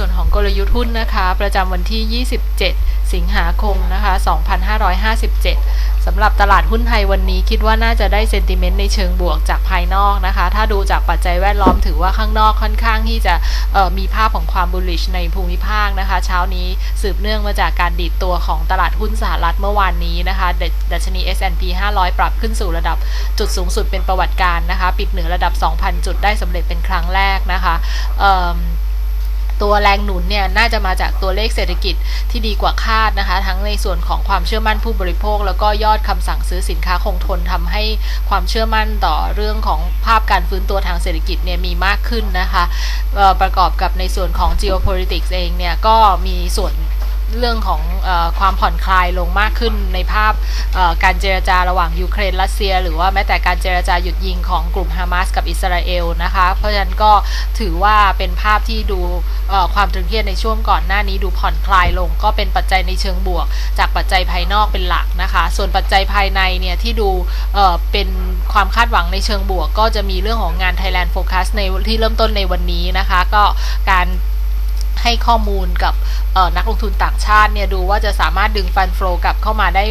ส่วนของกลยุทธ์หุ้นนะคะ ประจำวันที่ 27 สิงหาคมนะคะ 2557 สำหรับตลาดหุ้นไทยวันนี้คิดว่าน่าจะได้เซนติเมนต์ในเชิงบวกจากภายนอกนะคะ ถ้าดูจากปัจจัยแวดล้อมถือว่าข้างนอกค่อนข้างที่จะมีภาพของความ bullish ในภูมิภาคนะคะ เช้านี้สืบเนื่องมาจากการดีดตัวของตลาดหุ้นสหรัฐเมื่อวานนี้นะคะดดัชนี S&P 500 ปรับขึ้นสู่ระดับจุดสูงสุดเป็นประวัติการนะคะ ปิดเหนือระดับ 2,000 จุดได้สำเร็จเป็นครั้งแรกนะคะ ตัวแรงหนุนเนี่ยน่าจะมาจากตัวเลขเศรษฐกิจที่ดีกว่าคาดนะคะ ทั้งในส่วนของความเชื่อมั่นผู้บริโภค แล้วก็ยอดคำสั่งซื้อสินค้าคงทนทำให้ความเชื่อมั่นต่อเรื่องของภาพการฟื้นตัวทางเศรษฐกิจเนี่ยมีมากขึ้นนะคะประกอบกับในส่วนของ geopolitics เองเนี่ยก็มีส่วน เรื่องของอความผ่อนคลายลงมากขึ้นในภาพการเจรจาระหว่างยูเครนรัสเซีย หรือว่าแม้แต่การเจรจาหยุดยิงของกลุ่มฮามาสกับอิสราเอลนะคะ เพราะฉะนั้นก็ถือว่าเป็นภาพที่ดูความตรึงเครียดในช่วงก่อนหน้านี้ดูผ่อนคลายลง ก็เป็นปัจจัยในเชิงบวก จากปัจจัยภายนอกเป็นหลักนะคะ ส่วนปัจจัยภายในเนี่ยที่ดูเอ่อเป็นความคาดหวังในเชิงบวก ก็จะมีเรื่องของงาน Thailand Focus ในที่เริ่มต้นในวันนี้นะคะ ก็การ ให้ข้อมูลกับนักลงทุนต่างชาติเนี่ยดูว่าจะสามารถดึงฟันฟลกลับเข้ามาได้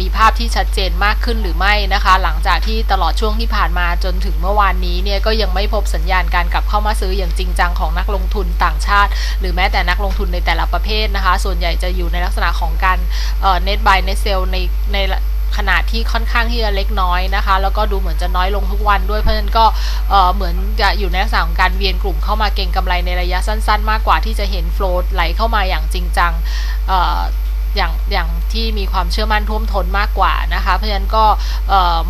มีภาพที่ชัดเจนมากขึ้นหรือไม่นะคะ หลังจากที่ตลอดช่วงที่ผ่านมาจนถึงเมื่อวานนี้เนี่ยก็ยังไม่พบสัญญาณการกลับเข้ามาซื้ออย่างจริงจังของนักลงทุนต่างชาติ หรือแม้แต่นักลงทุนในแต่ละประเภทนะคะ ส่วนใหญ่จะอยู่ในลักษณะของการเอ่อ net buy net sell ในใน ขนาดที่ค่อนข้างที่จะเล็กน้อยนะคะ แล้วก็ดูเหมือนจะน้อยลงทุกวันด้วยเพราะฉะนั้นก็เเหมือนจะอยู่ในลักษณะของการเวียนกลุ่มเข้ามาเก็งกำไรในระยะสั้น ๆ มากกว่าที่จะเห็นโฟลดไหลเข้ามาอย่างจริงจังอย่างอย่างที่มีความเชื่อมั่นท่วมท้นมากกว่านะคะ เพราะฉะนั้นก็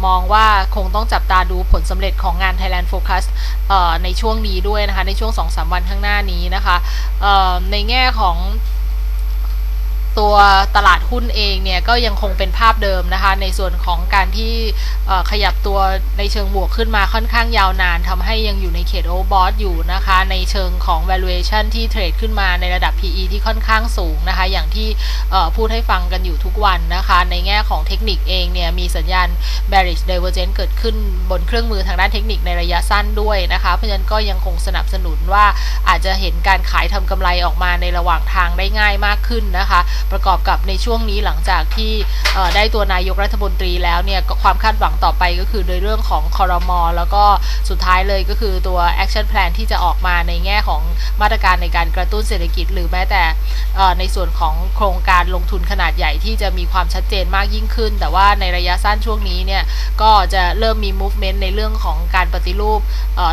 มองว่าคงต้องจับตาดูผลสำเร็จของงาน Thailand Focus ในช่วงนี้ด้วยนะคะ ในช่วง 2-3 วันข้างหน้านี้นะคะในแง่ของ ตัวตลาดหุ้นเองเนี่ยก็ยังคงเป็นภาพเดิมนะคะ ในส่วนของการที่ขยับตัวในเชิงบวกขึ้นมาค่อนข้างยาวนานทำให้ยังอยู่ในเขตโอเวอร์บอทอยู่นะคะ ในเชิงของ valuation ที่เทรดขึ้นมาในระดับ PE ที่ค่อนข้างสูงนะคะ อย่างที่พูดให้ฟังกันอยู่ทุกวันนะคะ ในแง่ของเทคนิคเองเนี่ยมีสัญญาณ bearish divergence เกิดขึ้นบนเครื่องมือทางด้านเทคนิคในระยะสั้นด้วยนะคะ เพราะฉะนั้นก็ยังคงสนับสนุนว่าอาจจะเห็นการขายทำกำไรออกมาในระหว่างทางได้ง่ายมากขึ้นนะคะประกอบกับในช่วงนี้หลังจากที่ได้ตัวนายกรัฐมนตรีแล้วเนี่ยความคาดหวังต่อไปก็คือในเรื่องของคอรมอแล้วก็สุดท้ายเลยก็คือตัว action plan ที่จะออกมาในแง่ของมาตรการในการกระตุ้นเศรษฐกิจ หรือแม้แต่ในส่วนของโครงการลงทุนขนาดใหญ่ที่จะมีความชัดเจนมากยิ่งขึ้น แต่ว่าในระยะสั้นช่วงนี้เนี่ยก็จะเริ่มมี movement ในเรื่องของการปฏิรูป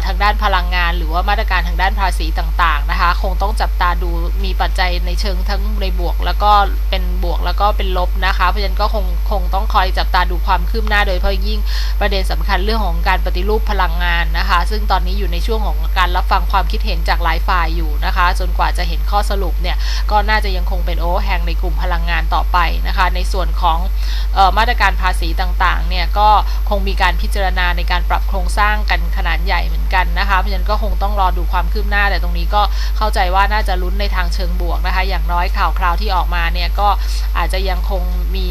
ทางด้านพลังงาน หรือว่ามาตรการทางด้านภาษีต่างๆนะคะคงต้องจับตาดูมีปัจจัยในเชิงทั้งในบวก แล้วก็เป็นบวกแล้วก็เป็นลบนะคะ เพราะฉะนั้นก็คงคงต้องคอยจับตาดูความคืบหน้าโดยเฉพาะยิ่งประเด็นสำคัญเรื่องของการปฏิรูปพลังงานนะคะ ซึ่งตอนนี้อยู่ในช่วงของการรับฟังความคิดเห็นจากหลายฝ่ายอยู่นะคะ จนกว่าจะเห็นข้อสรุปเนี่ยก็น่าจะยังคงเป็นโอเวอร์แฮงในกลุ่มพลังงานต่อไปนะคะ ในส่วนของออมาตรการภาษีต่างๆเนี่ยก็คงมีการพิจารณาในการปรับโครงสร้างกันขนาดใหญ่ เพราะฉะนั้นก็คงต้องรอดูความคืบหน้าแต่ตรงนี้ก็เข้าใจว่าน่าจะลุ้นในทางเชิงบวกนะคะ อย่างน้อยข่าวคราวที่ออกมาเนี่ยก็อาจจะยังคงมี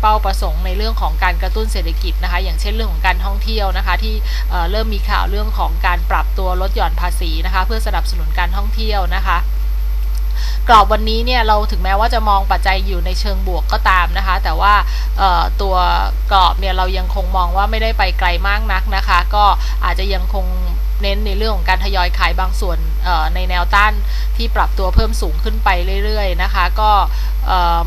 เป้าประสงค์ในเรื่องของการกระตุ้นเศรษฐกิจนะคะ อย่างเช่นเรื่องของการท่องเที่ยวนะคะ ที่เเริ่มมีข่าวเรื่องของการปรับตัวลดหย่อนภาษีนะคะ เพื่อสนับสนุนการท่องเที่ยวนะคะกรอบวันนี้เนี่ยเราถึงแม้ว่าจะมองปัจจัยอยู่ในเชิงบวกก็ตามนะคะ แต่ว่าตัวกรอบเนี่ยเรายังคงมองว่าไม่ได้ไปไกลมากนักนะคะ ก็อาจจะยังคง เน้นในเรื่องของการทยอยขายบางส่วนในแนวต้านที่ปรับตัวเพิ่มสูงขึ้นไปเรื่อยๆนะคะ ก็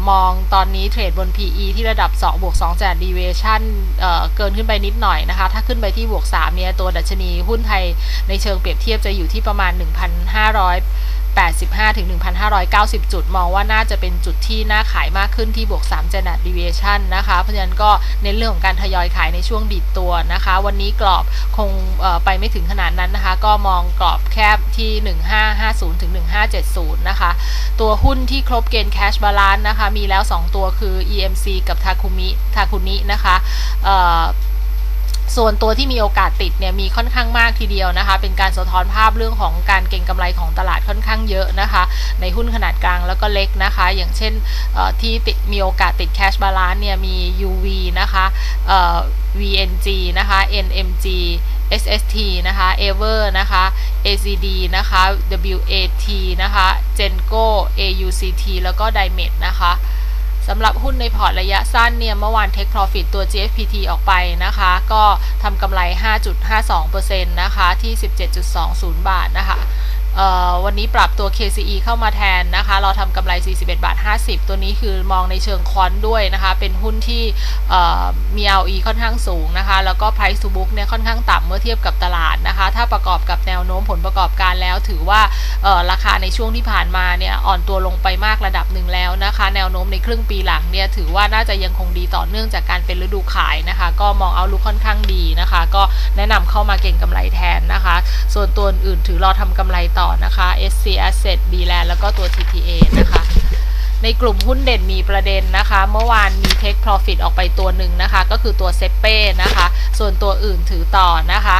มองตอนนี้เทรดบน PE ที่ระดับ2บวก2จาก deviation เอ่อเกินขึ้นไปนิดหน่อยนะคะ ถ้าขึ้นไปที่บวก3เนี่ยตัวดัชนีหุ้นไทยในเชิงเปรียบเทียบจะอยู่ที่ประมาณ 1,500 85 ถึง 1,590 จุด มองว่าน่าจะเป็นจุดที่น่าขายมากขึ้นที่บวก3 standard deviation นะคะ เพราะฉะนั้นก็เน้นเรื่องของการทยอยขายในช่วงดีดตัวนะคะ วันนี้กรอบคงไปไม่ถึงขนาดนั้นนะคะ ก็มองกรอบแคบที่ 1550 ถึง 1570 นะคะ ตัวหุ้นที่ครบเกณฑ์ cash balance นะคะ มีแล้ว 2 ตัวคือ EMC กับ Takumi Takuni นะคะ ส่วนตัวที่มีโอกาสติดเนี่ยมีค่อนข้างมากทีเดียวนะคะ เป็นการสะท้อนภาพเรื่องของการเก็งกำไรของตลาดค่อนข้างเยอะนะคะ ในหุ้นขนาดกลางแล้วก็เล็กนะคะ อย่างเช่นที่มีโอกาสติด cash balance เนี่ยมี UV นะคะ VNG นะคะ NMG SST นะคะ Ever นะคะ ACD นะคะ WAT นะคะ Genco AUCT แล้วก็ Dimet นะคะ สำหรับหุ้นในพอร์ตระยะสั้นเนี่ยเมื่อวาน Take Profit ตัว GFPT ออกไปนะคะ ก็ทำกำไร 5.52%นะคะ ที่ 17.20 บาทนะคะ วันนี้ปรับตัว KCE เข้ามาแทนนะคะ เราทำกำไร 41 บาท 50 ตัวนี้คือมองในเชิงคอนด้วยนะคะ เป็นหุ้นที่เอ่อมี ROE ค่อนข้างสูงนะคะ แล้วก็ Price to Book เนี่ยค่อนข้างต่ำเมื่อเทียบกับตลาดนะคะ ถ้าประกอบกับแนวโน้มผลประกอบการแล้ว ถือว่าราคาในช่วงที่ผ่านมาเนี่ยอ่อนตัวลงไปมากระดับหนึ่งแล้วนะคะ แนวโน้มในครึ่งปีหลังเนี่ยถือว่าน่าจะยังคงดีต่อเนื่องจากการเป็นฤดูขายนะคะ ก็มองเอาลุกค่อนข้างดีนะคะ ก็แนะนำเข้ามาเก่งกำไรแทนนะคะ ส่วนตัวอื่นถือรอทำกำไรต่อนะคะ SC Asset B Land แล้วก็ตัว TTA นะคะ ในกลุ่มหุ้นเด่นมีประเด็นนะคะ เมื่อวานมี Take Profit ออกไปตัวหนึ่งนะคะ ก็คือตัวเซเป้นะคะ ส่วนตัวอื่นถือต่อนะคะ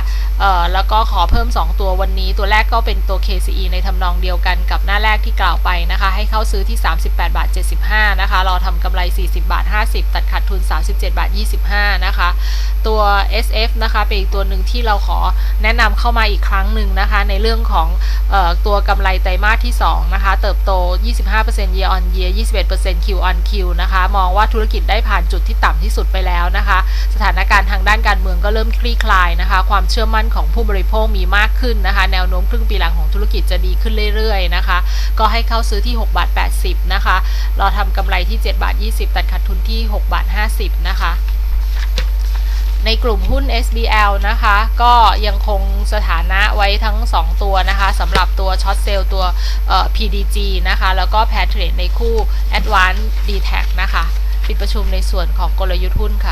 แล้วก็ขอเพิ่ม 2 ตัววันนี้ ตัวแรกก็เป็นตัว KCE ในทำนองเดียวกันกับหน้าแรกที่กล่าวไปนะคะ ให้เข้าซื้อที่ 38บาท75 นะคะ รอทำกำไร 40บาท50 ตัดขาดทุน 37บาท25 นะคะ ตัว SF นะคะ เป็นอีกตัวหนึ่งที่เราขอแนะนำเข้ามาอีกครั้งหนึ่งนะคะ ในเรื่องของเออตัวกำไรไตรมาสที่ 2 นะคะ เติบโต 25% year on year 21% Q on Q นะคะ มองว่าธุรกิจได้ผ่านจุดที่ต่ำที่สุดไปแล้วนะคะ สถานการณ์ทางด้านการเมืองก็เริ่มคลี่คลายนะคะ ความเชื่อมั่นของผู้บริโภคมีมากขึ้นนะคะ แนวโน้มครึ่งปีหลังของธุรกิจจะดีขึ้นเรื่อยๆนะคะ ก็ให้เข้าซื้อที่6บาท80นะคะรอทำกำไรที่7บาท20 ตัดขาดทุนที่6บาท50นะคะในกลุ่มหุ้น SBL นะคะ ก็ยังคงสถานะไว้ทั้ง 2 ตัวนะคะสำหรับตัวช็อตเซลล์ตัว PDG นะคะ แล้วก็แพทเทรดในคู่ Advanced d t a c นะคะ ปิดประชุมในส่วนของกลยุทธ์หุ้นค่ะ